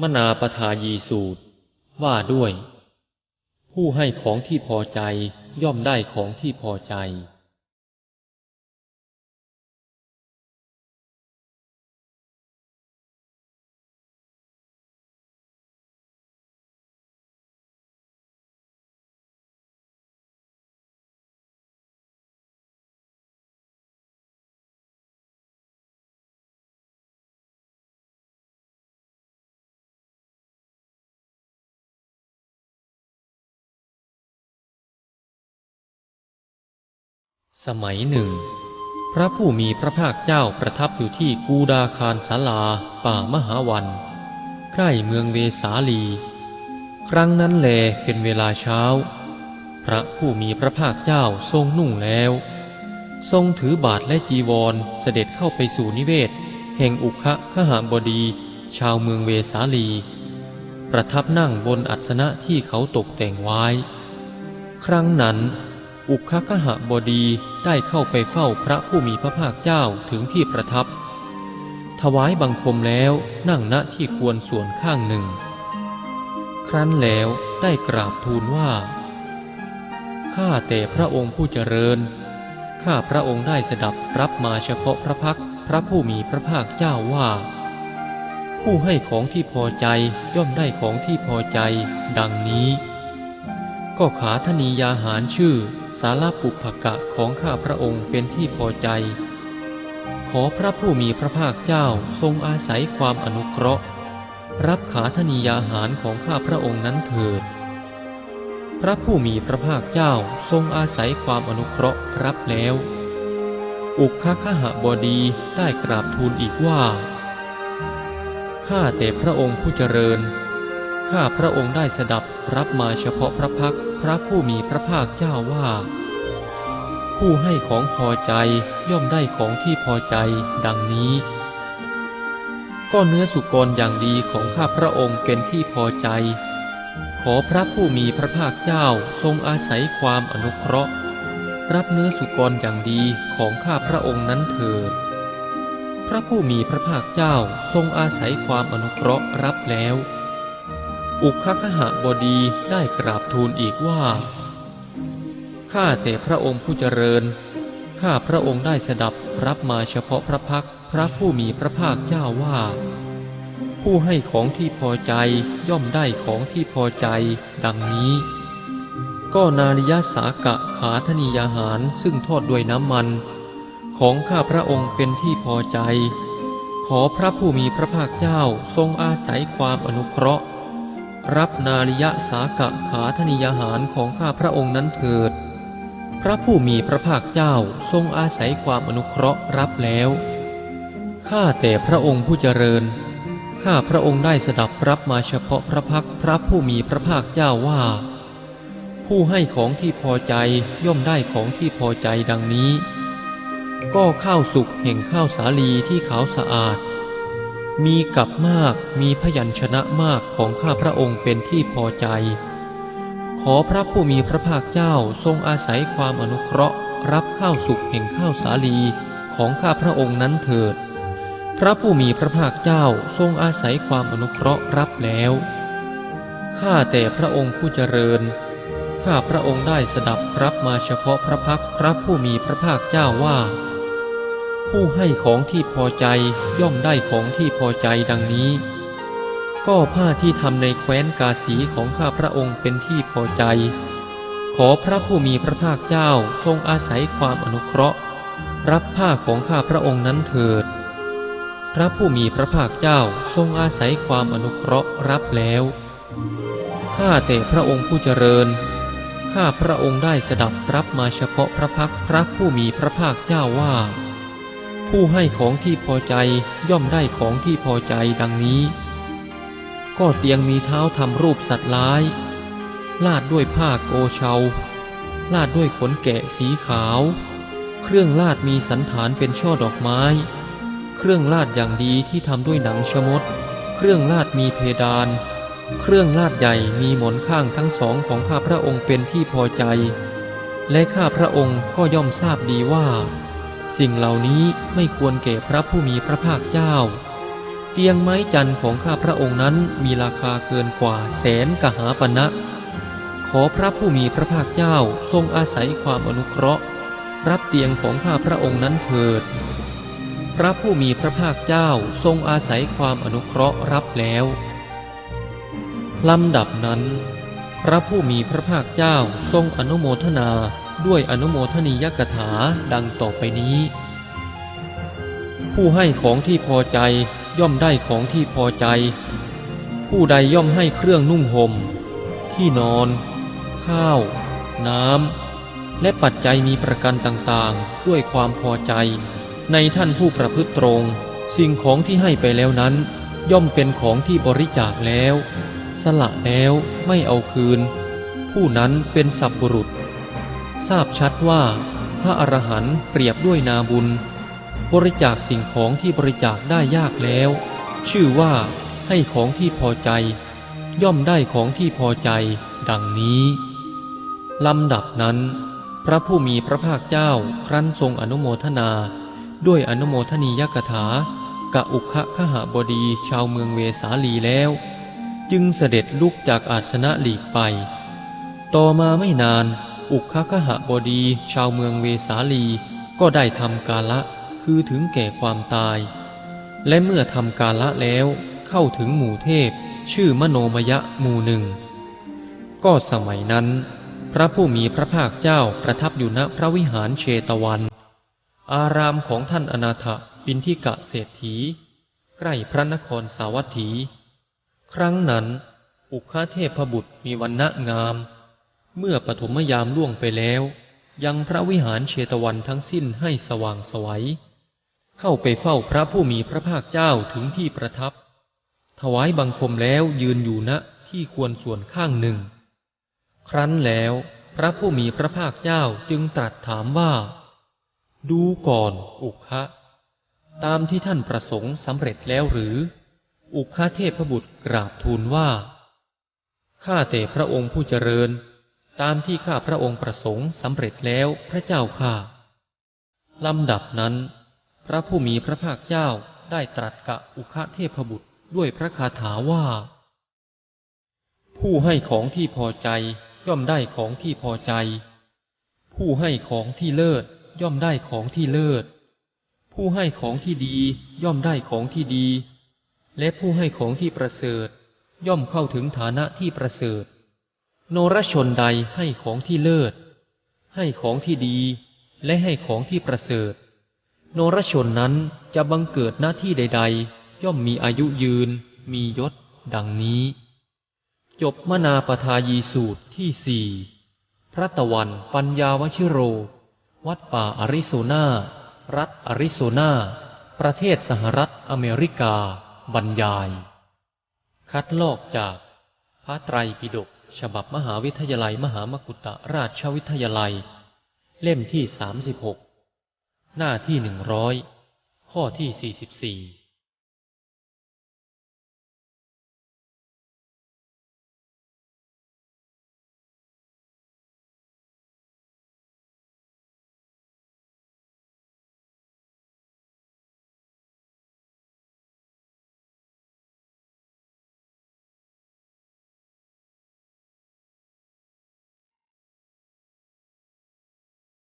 มนาปทายีสูตร ว่าด้วย ผู้ให้ของที่พอใจย่อมได้ของที่พอใจ สมัยหนึ่ง พระผู้มีพระภาคเจ้าประทับอยู่ที่กูดาคารสาลา ป่ามหาวัน ใกล้เมืองเวสาลี ครั้งนั้นแลเป็นเวลาเช้า พระผู้มีพระภาคเจ้าทรงนุ่งแล้ว ทรงถือบาทและจีวรเสด็จเข้าไปสู่นิเวศ แห่งอุคะขหบดี ชาวเมืองเวสาลี ประทับนั่งบนอัสนะที่เขาตกแต่งไว้ ครั้งนั้น อุคคหบดีได้เข้าไปเฝ้าพระผู้มีพระภาคเจ้าถึงที่ประทับ ถวายบังคมแล้วนั่งณที่ควรส่วนข้างหนึ่ง ครั้นแล้วได้กราบทูลว่า ข้าแต่พระองค์ผู้เจริญ ข้าพระองค์ได้สดับรับมาเฉพาะพระพักพระผู้มีพระภาคเจ้าว่า ผู้ให้ของที่พอใจย่อมได้ของที่พอใจ ดังนี้ ก็ขาธนียาหารชื่อ สารปุพกะของข้าพระองค์เป็นที่พอใจ ขอพระผู้มีพระภาคเจ้าทรงอาศัยความอนุเคราะห์ รับขาธนียาหารของข้าพระองค์นั้นเถิด พระผู้มีพระภาคเจ้าทรงอาศัยความอนุเคราะห์รับแล้ว อุคคหบดีได้กราบทูลอีกว่า ข้าแต่พระองค์ผู้เจริญ ข้าพระองค์ได้สดับรับมาเฉพาะพระพักตร์ พระผู้มีพระภาคเจ้าว่า ผู้ให้ของพอใจย่อมได้ของที่พอใจดังนี้ ก็เนื้อสุกรอย่างดีของข้าพระองค์เป็นที่พอใจ ขอพระผู้มีพระภาคเจ้าทรงอาศัยความอนุเคราะห์ รับเนื้อสุกรอย่างดีของข้าพระองค์นั้นเถิดพระผู้มีพระภาคเจ้าทรงอาศัยความอนุเคราะห์รับแล้ว อุคคหบดีได้กราบทูลอีกว่า ข้าแต่พระองค์ผู้เจริญ ข้าพระองค์ได้สดับรับมาเฉพาะพระพักพระผู้มีพระภาคเจ้าว่า ผู้ให้ของที่พอใจย่อมได้ของที่พอใจ ดังนี้ ก็นาริยสากะขาธนียาหารซึ่งทอดด้วยน้ำมัน ของข้าพระองค์เป็นที่พอใจ ขอพระผู้มีพระภาคเจ้าทรงอาศัยความอนุเคราะห์ รับนาริยสากะขาธนิยาหารของข้าพระองค์นั้นเถิด พระผู้มีพระภาคเจ้าทรงอาศัยความอนุเคราะห์รับแล้ว ข้าแต่พระองค์ผู้เจริญ ข้าพระองค์ได้สดับรับมาเฉพาะพระพักพระผู้มีพระภาคเจ้าว่า ผู้ให้ของที่พอใจย่อมได้ของที่พอใจดังนี้ ก็ข้าวสุกแห่งข้าวสาลีที่ขาวสะอาด มีกับมากมีพยัญชนะมากของข้าพระองค์เป็นที่พอใจ ขอพระผู้มีพระภาคเจ้าทรงอาศัยความอนุเคราะห์ รับข้าวสุกแห่งข้าวสาลีของข้าพระองค์นั้นเถิด พระผู้มีพระภาคเจ้าทรงอาศัยความอนุเคราะห์รับแล้ว ข้าแต่พระองค์ผู้เจริญ ข้าพระองค์ได้สดับรับมาเฉพาะพระพักพระผู้มีพระภาคเจ้าว่า ผู้ให้ของที่พอใจย่อมได้ของที่พอใจดังนี้ ก็ผ้าที่ทำในแคว้นกาสีของข้าพระองค์เป็นที่พอใจ ขอพระผู้มีพระภาคเจ้าทรงอาศัยความอนุเคราะห์ รับผ้าของข้าพระองค์นั้นเถิด พระผู้มีพระภาคเจ้าทรงอาศัยความอนุเคราะห์รับแล้วข้าแต่พระองค์ผู้เจริญข้าพระองค์ได้สดับรับมาเฉพาะพระพักพระผู้มีพระภาคเจ้าว่า ผู้ให้ของที่พอใจย่อมได้ของที่พอใจดังนี้ ก็เตียงมีเท้าทำรูปสัตว์ร้าย ลาดด้วยผ้าโกเชา ลาดด้วยขนแกะสีขาว เครื่องลาดมีสันฐานเป็นช่อดอกไม้ เครื่องลาดอย่างดีที่ทำด้วยหนังชมด เครื่องลาดมีเพดาน เครื่องลาดใหญ่มีหมอนข้างทั้งสองของข้าพระองค์เป็นที่พอใจ และข้าพระองค์ก็ย่อมทราบดีว่า สิ่งเหล่านี้ไม่ควรแก่พระผู้มีพระภาคเจ้า เตียงไม้จันทร์ของข้าพระองค์นั้นมีราคาเกินกว่าแสนกหาปณะขอพระผู้มีพระภาคเจ้าทรงอาศัยความอนุเคราะห์ รับเตียงของข้าพระองค์นั้นเถิด พระผู้มีพระภาคเจ้าทรงอาศัยความอนุเคราะห์รับแล้วลำดับนั้น พระผู้มีพระภาคเจ้าทรงอนุโมทนา ด้วยอนุโมทนียกถาดังต่อไปนี้ ผู้ให้ของที่พอใจย่อมได้ของที่พอใจ ผู้ใดย่อมให้เครื่องนุ่งหม่มที่นอน ข้าว น้ำ และปัจจัยมีประกันต่างๆ ด้วยความพอใจ ในท่านผู้ประพฤติตรง สิ่งของที่ให้ไปแล้วนั้น ย่อมเป็นของที่บริจาคแล้ว สละแล้วไม่เอาคืน ผู้นั้นเป็นสัพบุรุษ ทราบชัดว่าพระอรหันต์เปรียบด้วยนาบุญ บริจาคสิ่งของที่บริจาคได้ยากแล้ว ชื่อว่าให้ของที่พอใจ ย่อมได้ของที่พอใจ ดังนี้ลำดับนั้น พระผู้มีพระภาคเจ้าครั้นทรงอนุโมทนา ด้วยอนุโมทนียกถากะอุคะขหบดีชาวเมืองเวสาลีแล้ว จึงเสด็จลุกจากอาสนะหลีกไป ต่อมาไม่นาน อุคะขหบดี ชาวเมืองเวสาลี ก็ได้ทำกาละคือถึงแก่ความตาย และเมื่อทำกาละแล้วเข้าถึงหมู่เทพ ชื่อมโนมยะหมู่หนึ่ง ก็สมัยนั้น พระผู้มีพระภาคเจ้าประทับอยู่ณพระวิหารเชตวัน อารามของท่านอนาถปินทิกะเศรษฐี ใกล้พระนครสาวัตถี ครั้งนั้น อุคาเทพบุตรมีวันณะงาม เมื่อปฐมยามล่วงไปแล้ว ยังพระวิหารเชตวันทั้งสิ้นให้สว่างสวัย เข้าไปเฝ้าพระผู้มีพระภาคเจ้าถึงที่ประทับ ถวายบังคมแล้วยืนอยู่ณที่ควรส่วนข้างหนึ่ง ครั้นแล้วพระผู้มีพระภาคเจ้าจึงตรัสถามว่า ดูก่อนอุคะตามที่ท่านประสงค์สำเร็จแล้วหรือ อุคะเทพบุตรกราบทูลว่า ข้าแต่พระองค์ผู้เจริญ ตามที่ข้าพระองค์ประสงค์สำเร็จแล้วพระเจ้าข้าลำดับนั้น พระผู้มีพระภาคเจ้าได้ตรัสกับอุคะเทพบุตรด้วยพระคาถาว่า ผู้ให้ของที่พอใจย่อมได้ของที่พอใจ ผู้ให้ของที่เลิศย่อมได้ของที่เลิศ ผู้ให้ของที่ดีย่อมได้ของที่ดี และผู้ให้ของที่ประเสริฐ ย่อมเข้าถึงฐานะที่ประเสริฐ โนรชนใดให้ของที่เลิศ ให้ของที่ดี และให้ของที่ประเสริฐ โนรชนนั้นจะบังเกิดหน้าที่ใด ๆ ย่อมมีอายุยืน มียศ ดังนี้ จบมนาปทายีสูตรที่สี่พระตะวันปัญญาวชิโร วัดป่าอาริโซนา รัฐอาริโซนา ประเทศสหรัฐอเมริกา บรรยาย คัดลอกจากพระไตรปิฎก ฉบับมหาวิทยาลัยมหามกุฏราชวิทยาลัย เล่มที่ 36 หน้าที่หนึ่งร้อยข้อที่ 44